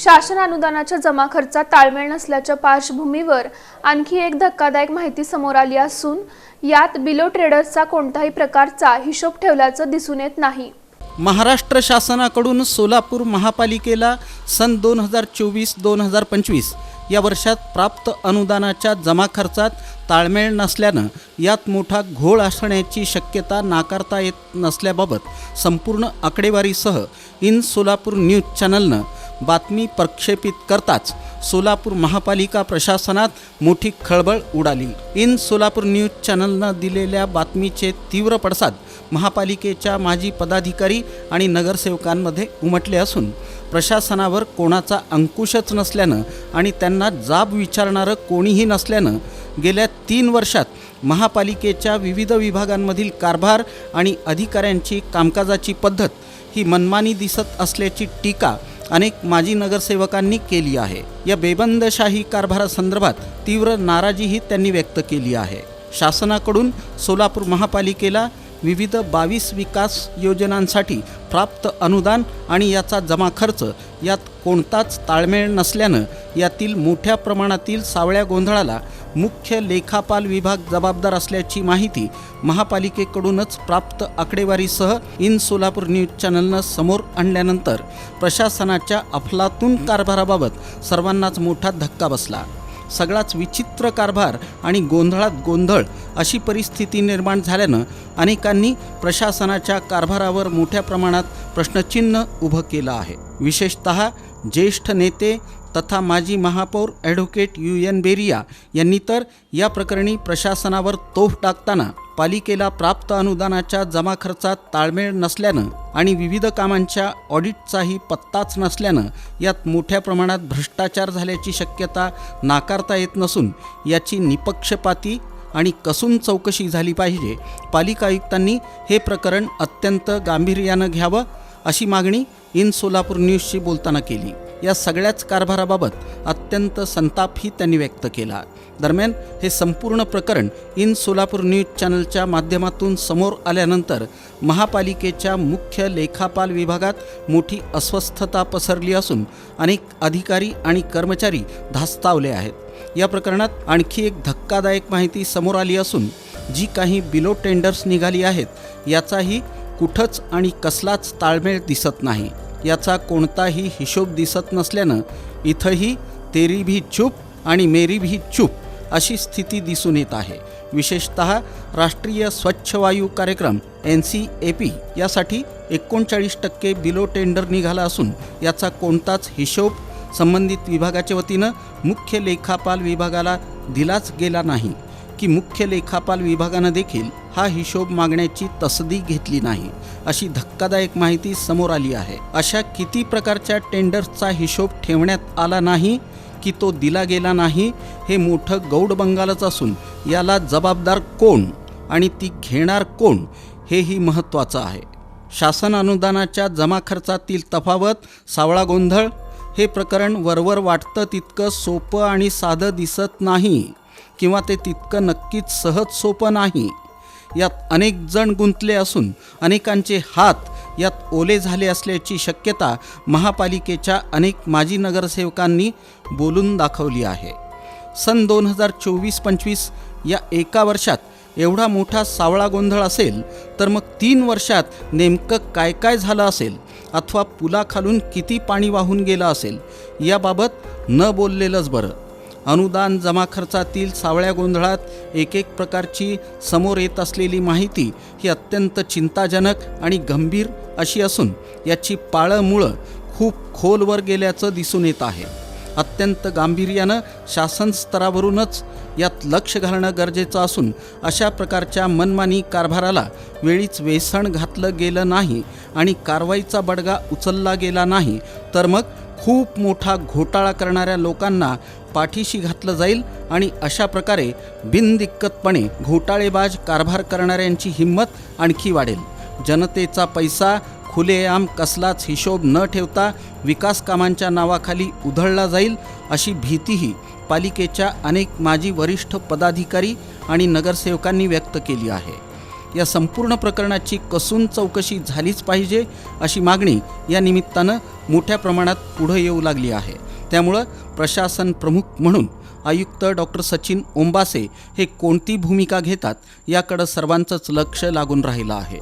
शासन अनुदानाच्या जमा खर्चात ताळमेळ नसल्याच्या पार्श्वभूमीवर आणखी एक धक्कादायक माहिती समोर आली असून यात बिलो ट्रेडर्सचा कोणताही प्रकारचा हिशोब ठेवल्याचं दिसून येत नाही. महाराष्ट्र शासनाकडून सोलापूर महापालिकेला सन दोन हजार चोवीस दोन हजार पंचवीस या वर्षात प्राप्त अनुदानाच्या जमा खर्चात ताळमेळ नसल्यानं यात मोठा घोळ असण्याची शक्यता नाकारता येत नसल्याबाबत संपूर्ण आकडेवारीसह इन सोलापूर न्यूज चॅनलनं बातमी प्रक्षेपित करताच सोलापूर महापालिका प्रशासनात मोठी खळबळ उडाली. इन सोलापूर न्यूज चॅनलनं दिलेल्या बातमीचे तीव्र पडसाद महापालिकेच्या माजी पदाधिकारी आणि नगरसेवकांमध्ये उमटले असून प्रशासनावर कोणाचा अंकुशच नसल्यानं आणि त्यांना जाब विचारणारं कोणीही नसल्यानं गेल्या तीन वर्षात महापालिकेच्या विविध विभागांमधील कारभार आणि अधिकाऱ्यांची कामकाजाची पद्धत ही मनमानी दिसत असल्याची टीका अनेक माजी नगरसेवकांनी केली आहे. या बेबंदशाही कारभारासंदर्भात तीव्र नाराजीही त्यांनी व्यक्त केली आहे. शासनाकडून सोलापूर महापालिकेला विविध बावीस विकास योजनांसाठी प्राप्त अनुदान आणि याचा जमा खर्च यात कोणताच ताळमेळ नसल्यानं यातील मोठ्या प्रमाणातील सावळ्या गोंधळाला मुख्य लेखापाल विभाग जबाबदार असल्याची माहिती महापालिकेकडूनच प्राप्त आकडेवारीसह इन सोलापूर न्यूज चॅनलनं समोर आणल्यानंतर प्रशासनाच्या अफलातून कारभाराबाबत सर्वांनाच मोठा धक्का बसला. सगळाच विचित्र कारभार आणि गोंधळात गोंधळ अशी परिस्थिती निर्माण झाल्यानं अनेकांनी प्रशासनाच्या कारभारावर मोठ्या प्रमाणात प्रश्नचिन्ह उभं केलं आहे. विशेषत ज्येष्ठ नेते तथा माजी महापौर ॲडव्होकेट यू एन बेरिया यांनी तर या प्रकरणी प्रशासनावर तोफ टाकताना पालिकेला प्राप्त अनुदानाच्या जमा खर्चात ताळमेळ नसल्यानं आणि विविध कामांच्या ऑडिटचाही पत्ताच नसल्यानं यात मोठ्या प्रमाणात भ्रष्टाचार झाल्याची शक्यता नाकारता येत नसून याची निपक्षपाती आणि कसून चौकशी झाली पाहिजे. पालिका आयुक्तांनी हे प्रकरण अत्यंत गांभीर्यानं घ्यावं अशी मागणी इन सोलापूर न्यूजशी बोलताना केली. या सगळ्याच कारभाराबाबत अत्यंत संतापही त्यांनी व्यक्त केला. दरम्यान हे संपूर्ण प्रकरण इन सोलापूर न्यूज चॅनलच्या माध्यमातून समोर आल्यानंतर महापालिकेच्या मुख्य लेखापाल विभागात मोठी अस्वस्थता पसरली असून अनेक अधिकारी आणि कर्मचारी धास्तावले आहेत. या प्रकरणात आणखी एक धक्कादायक माहिती समोर आली असून जी काही बिलो टेंडर्स निघाली आहेत याचाही कुठंच आणि कसलाच ताळमेळ दिसत नाही. याचा कोणताही हिशोब दिसत नसल्यानं इथंही तेरी भी चूप आणि मेरी भी चूप अशी स्थिती दिसून येत आहे. विशेषत राष्ट्रीय स्वच्छ वायू कार्यक्रम एन सी ए पी यासाठी एकोणचाळीस टक्के बिलो टेंडर निघाला असून याचा कोणताच हिशोब संबंधित विभागाच्या वतीनं मुख्य लेखापाल विभागाला दिलाच गेला नाही की मुख्य लेखापाल विभागानं देखील हा हिशोब मागण्याची तसदी घेतली नाही अशी धक्कादायक माहिती समोर आली आहे. अशा किती प्रकारच्या टेंडर्सचा हिशोब ठेवण्यात आला नाही की तो दिला गेला नाही हे मोठं गौड बंगालच असून याला जबाबदार कोण आणि ती घेणार कोण हेही महत्त्वाचं आहे. शासन अनुदानाच्या जमा खर्चातील तफावत सावळा गोंधळ हे प्रकरण वरवर वाटतं तितकं सोपं आणि साधं दिसत नाही किंवा ते तितकं नक्कीच सहज सोपं नाही. यात अनेक जण गुंतले असून अनेकांचे हात यात ओले झाले असल्याची शक्यता महापालिकेच्या अनेक माजी नगरसेवकांनी बोलून दाखवली आहे. सन दोन हजार चोवीस पंचवीस या एका वर्षात एवढा मोठा सावळा गोंधळ असेल तर मग तीन वर्षात नेमकं काय काय झालं असेल? अथवा पुलाखालून किती पाणी वाहून गेलं असेल याबाबत न बोललेलंच बरं. अनुदान जमा खर्चातील सावळ्या गोंधळात एक एक प्रकारची समोर येत असलेली माहिती ही अत्यंत चिंताजनक आणि गंभीर अशी असून याची पाळं मुळं खूप खोलवर गेल्याचं दिसून येत आहे. अत्यंत गांभीर्यानं शासन स्तरावरूनच यात लक्ष घालणं गरजेचं असून अशा प्रकारच्या मनमानी कारभाराला वेळीच वेसण घातलं गेलं नाही आणि कारवाईचा बडगा उचलला गेला नाही तर मग खूप मोठा घोटाळा करणाऱ्या लोकांना पाठीशी घातलं जाईल आणि अशा प्रकारे बिनदिक्कतपणे घोटाळेबाज कारभार करणाऱ्यांची हिंमत आणखी वाढेल. जनतेचा पैसा खुलेआम कसलाच हिशोब न ठेवता विकास कामांच्या नावाखाली उधळला जाईल अशी भीतीही पालिकेच्या अनेक माजी वरिष्ठ पदाधिकारी आणि नगरसेवकांनी व्यक्त केली आहे. या संपूर्ण प्रकरणाची कसून चौकशी झालीच पाहिजे अशी मागणी या निमित्तानं मोठ्या प्रमाणात पुढं येऊ लागली आहे. त्यामुळं प्रशासन प्रमुख म्हणून आयुक्त डॉक्टर सचिन ओंबासे हे कोणती भूमिका घेतात याकडं सर्वांचंच लक्ष लागून राहिलं आहे.